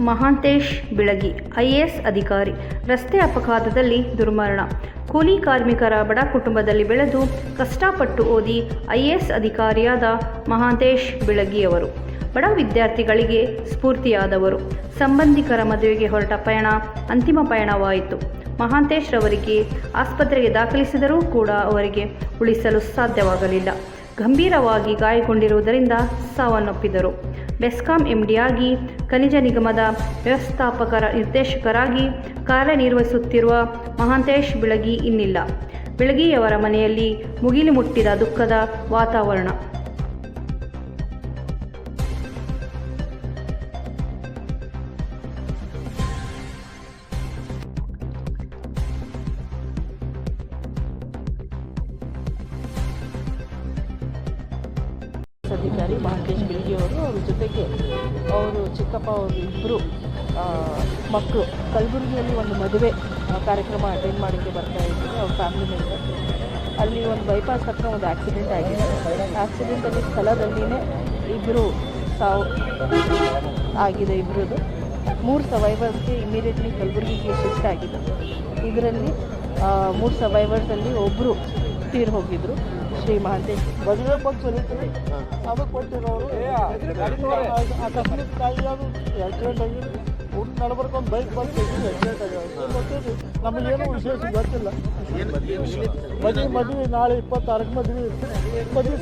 Mahantesh Bilagi, IAS ಅಧಿಕಾರಿ. ರಸ್ತೆ ಅಪಘಾತದಲ್ಲಿ ದುರ್ಮರಣ. ಕೂಲಿ ಕಾರ್ಮಿಕರ ಬಡ ಕುಟುಂಬದಲ್ಲಿ ಬೆಳೆದು ಕಷ್ಟಪಟ್ಟು ಓದಿ ಐಎಎಸ್ ಅಧಿಕಾರಿಯಾದ ಮಹಾಂತೇಶ್ ಬಿಳಗಿಯವರು. ಬಡ ವಿದ್ಯಾರ್ಥಿಗಳಿಗೆ ಸ್ಫೂರ್ತಿಯಾದವರು. ಸಂಬಂಧಿಕರ ಮದುವೆಗೆ ಹೊರಟ ಪಯಣ ಅಂತಿಮ ಪಯಣವಾಯಿತು. ಮಹಾಂತೇಶ್ ರವರಿಗೆ ಆಸ್ಪತ್ರೆಗೆ ದಾಖಲಿಸಿದರೂ ಕೂಡ ಅವರಿಗೆ ಉಳಿಸಲು ಸಾಧ್ಯವಾಗಲಿಲ್ಲ. ಗಂಭೀರವಾಗಿ ಗಾಯಗೊಂಡಿರುವುದರಿಂದ ಸಾವನ್ನಪ್ಪಿದರು. ಬೆಸ್ಕಾಂ ಎಂಡಿಯಾಗಿ ಖನಿಜ ನಿಗಮದ ವ್ಯವಸ್ಥಾಪಕರ ನಿರ್ದೇಶಕರಾಗಿ ಕಾರ್ಯನಿರ್ವಹಿಸುತ್ತಿರುವ ಮಹಾಂತೇಶ್ ಬಿಳಗಿ ಇನ್ನಿಲ್ಲ. ಬಿಳಗಿಯವರ ಮನೆಯಲ್ಲಿ ಮುಗಿಲು ಮುಟ್ಟಿದ ದುಃಖದ ವಾತಾವರಣ. ಅಧಿಕಾರಿ ಮಹಾಂತೇಶ್ ಬಿಳ್ಗಿಯವರು ಅವ್ರ ಜೊತೆಗೆ ಅವರು ಚಿಕ್ಕಪ್ಪ ಅವರು ಇಬ್ಬರು ಮಕ್ಕಳು ಕಲಬುರಗಿಯಲ್ಲಿ ಒಂದು ಮದುವೆ ಕಾರ್ಯಕ್ರಮ ಅಟೆಂಡ್ ಮಾಡೋಕ್ಕೆ ಬರ್ತಾ ಇದ್ದೀನಿ ಅವ್ರ ಫ್ಯಾಮಿಲಿ ಮೆಂಬರ್ ಅಲ್ಲಿ ಒಂದು ಬೈಪಾಸ್ ಹತ್ರ ಒಂದು ಆಕ್ಸಿಡೆಂಟ್ ಆಗಿದೆ. ಆಕ್ಸಿಡೆಂಟಲ್ಲಿ ಸ್ಥಳದಲ್ಲಿನೇ ಇಬ್ಬರು ಸಾವು ಆಗಿದೆ ಇಬ್ಬರದು ಮೂರು ಸರ್ವೈವರ್ಸ್ಗೆ ಇಮಿಡಿಯೇಟ್ಲಿ ಕಲಬುರಗಿಗೆ ಶಿಫ್ಟ್ ಆಗಿದೆ. ಇದರಲ್ಲಿ ಮೂರು ಸರ್ವೈವರ್ಸಲ್ಲಿ ಒಬ್ಬರು ತೀರ್ ಹೋಗಿದ್ರು. ಶ್ರೀ ಮಹಾಂತೇಶ್ ಮದುವೆ ಬಂದು ಇತ್ತು ಅದು ಕೊಟ್ಟಿರೋರು ಅಕಸ್ಮಾತ್ ಕಾಯಿ ಅದು ಆಕ್ಸಿಡೆಂಟ್ ಆಗಿ ಊಟ ನಡ್ಬರ್ಕೊಂಡು ಬೈಕ್ ಬಂದು ಆಕ್ಸಿಡೆಂಟ್ ಆಗಿದೆ ನಮಗೇನು ವಿಶೇಷ ಗೊತ್ತಿಲ್ಲ ಮದುವೆ ಮದುವೆ ನಾಳೆ ಇಪ್ಪತ್ತಾರಕ್ಕೆ ಮದುವೆ. ಮದುವೆ